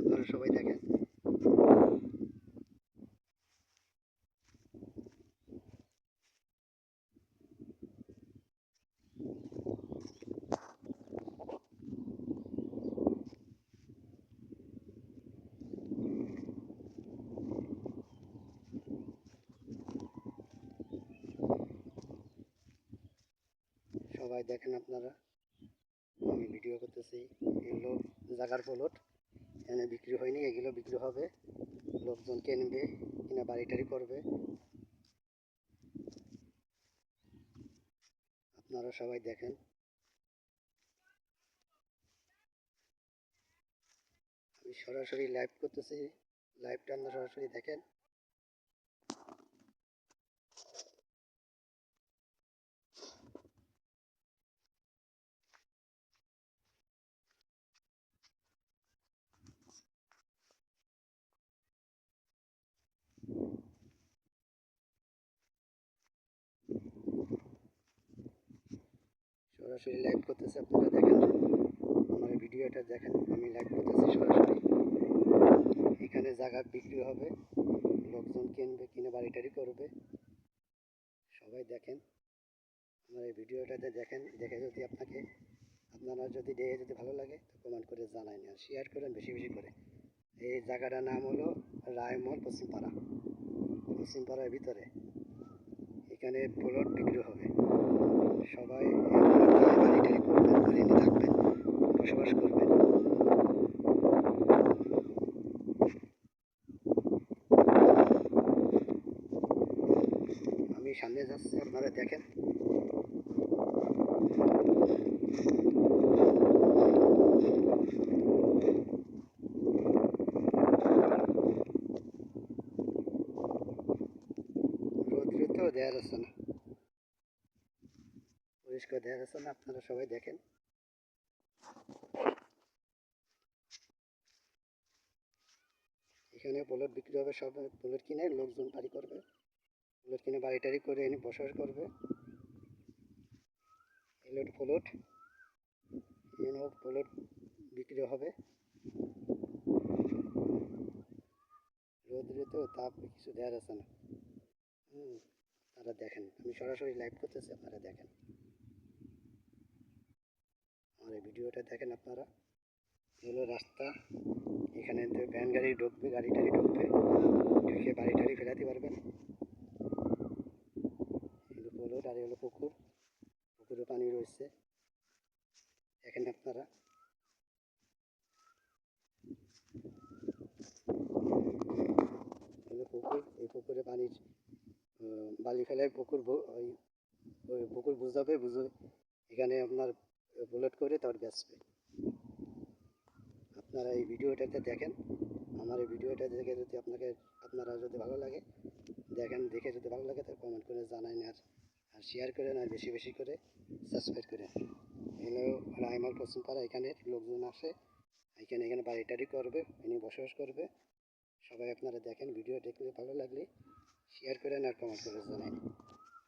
আপনারা সবাই দেখেন সবাই দেখেন আপনারা। আমি ভিডিও করতেছি। এগুলো জাগার প্লট এখানে বিক্রি হয়নি, এগুলো বিক্রি হবে। লোকজন কিনবে কিনা বাড়ি টাড়ি করবে। আপনারা সবাই দেখেন। আমি সরাসরি লাইভ করতেছি। লাইভটা আপনারা সরাসরি দেখেন। সরাসরি লাইভ করতেছে, আপনারা দেখেন। আমার ভিডিওটা দেখেন, আমি লাইভ করতেছি সরাসরি। এখানে জায়গা বিক্রি হবে, লোকজন কিনবে, কিনে বাড়ি টাড়ি করবে। সবাই দেখেন, আমার এই ভিডিওটাতে দেখেন, দেখে যদি আপনাকে, আপনারা যদি দেখে যদি ভালো লাগে, তো কমেন্ট করে জানাই আর শেয়ার করেন বেশি বেশি করে। এই জায়গাটার নাম হলো রায়মহল পশ্চিমপাড়া, পশ্চিমপাড়ার ভিতরে। এখানে প্লট বিক্রি হবে। সবাই বাড়ি টাড়ি করবেন ঘরে নিয়ে থাকবেন বসবাস করবেন আমি সামনে যাচ্ছি, আপনারা দেখেন। দেওয়া যাচ্ছে না। পরিষ্কার দেখা যাচ্ছে না, আপনারা সবাই দেখেন। এখানে প্লট বিক্রি হবে, সব প্লট কিনে লোকজন বাড়ি করবে। প্লট কিনে বাড়ি টাড়ি করে এনে বসবাস করবে। এলোট প্লট এখানেও প্লট বিক্রি হবে। রোদ্রে তো তাপ কিছু দেওয়া যাচ্ছে না। আপনারা দেখেন। আমি সরাসরি লাইভ করতেছি, আপনারা দেখেন। আমার ভিডিওটা দেখেন আপনারা। এগুলো রাস্তা। এখানে ভ্যান গাড়ি ঢুকবে, গাড়ি টাড়ি ঢুকবে, ঢুকে বাড়ি টাড়ি ফেরাতে পারবেন। এগুলো আর এগুলো পুকুর। পুকুরে পানি রয়েছে। দেখেন আপনারা। পুকুর। এই পুকুরে পানির বালি ফেলায় পুকুর ওই পুকুর বুঝাবে, বুঝে এখানে আপনার বুলেট করে তারপর বেচবে আপনারা এই ভিডিওটাতে দেখেন, আমার এই ভিডিওটা দেখে যদি আপনাকে, আপনারা যদি ভালো লাগে, দেখেন, দেখে যদি ভালো লাগে, তাহলে কমেন্ট করে জানান আর আর শেয়ার করেন আর বেশি বেশি করে সাবস্ক্রাইব করেন। এগুলো রায়মাল পশ্চিমপাড়া এখানে লোকজন আসে, এখানে এখানে বাড়ি টাড়ি করবে, এনে বসবাস করবে। সবাই আপনারা দেখেন, ভিডিও দেখলে ভালো লাগলে শেয়ার করেন আর কমেন্ট করে জানান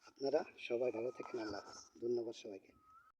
আপনারা সবাই ভালো থাকেন, আল্লাহ। ধন্যবাদ সবাইকে।